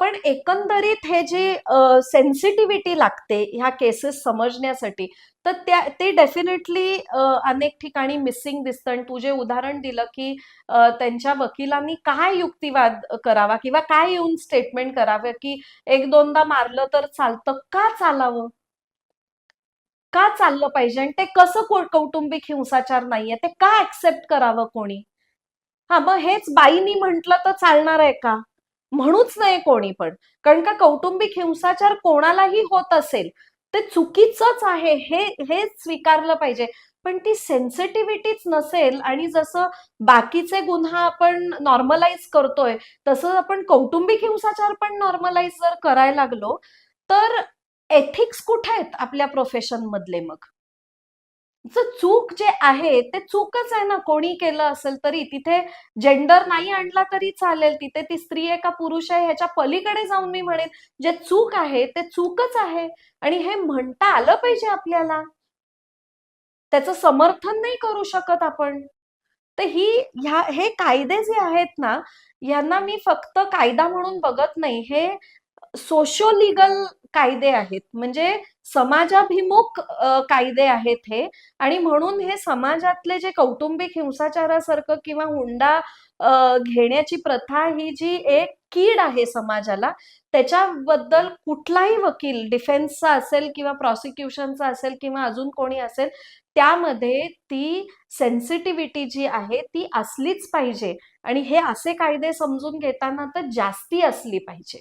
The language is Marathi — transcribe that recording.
पण एकंदरीत हे जे सेन्सिटिव्हिटी लागते ह्या केसेस समजण्यासाठी तर त्या ते डेफिनेटली अनेक ठिकाणी मिसिंग दिसतं. आणि तू जे उदाहरण दिलं की त्यांच्या वकिलांनी काय युक्तिवाद करावा किंवा काय येऊन स्टेटमेंट करावे की एक दोनदा मारलं तर चालतं का चालावं? का चाललं पाहिजे? आणि ते कसं कौटुंबिक हिंसाचार नाहीये? ते का ऍक्सेप्ट करावं कोणी? हा मग हेच बाईनी म्हटलं तर चालणार आहे का? म्हणूच नाही कोणी पण. कारण का कौटुंबिक हिंसाचार कोणालाही होत असेल ते चुकीचंच आहे हे हे स्वीकारलं पाहिजे. पण ती सेन्सिटिव्हिटीच नसेल आणि जसं बाकीचे गुन्हा आपण नॉर्मलाइज करतोय तसं आपण कौटुंबिक हिंसाचार पण नॉर्मलाइज जर करायला लागलो तर एथिक्स कुठे आहेत आपल्या प्रोफेशन मधले मग? चूक जे आहे ते चूकच आहे ना. कोणी केलं असेल तरी तिथे जेंडर नाही आणला तरी चालेल. तिथे ती स्त्री आहे का पुरुष आहे ह्याच्या पलीकडे जाऊन मी म्हणेन जे चूक आहे ते चूकच आहे. आणि हे म्हणता आलं पाहिजे आपल्याला. त्याचं समर्थन नाही करू शकत आपण. तर ही ह्या हे कायदे जे आहेत ना यांना मी फक्त कायदा म्हणून बघत नाही. हे सोशो लिगल कायदे आहेत. म्हणजे समाजाभिमुख कायदे आहेत हे. आणि म्हणून हे समाजातले जे कौटुंबिक हिंसाचारासारखं किंवा हुंडा घेण्याची प्रथा ही जी एक कीड आहे समाजाला त्याच्याबद्दल कुठलाही वकील डिफेन्सचा असेल किंवा प्रॉसिक्युशनचा असेल किंवा अजून कोणी असेल त्यामध्ये ती सेन्सिटिव्हिटी जी आहे ती असलीच पाहिजे. आणि हे असे कायदे समजून घेताना तर जास्ती असली पाहिजे.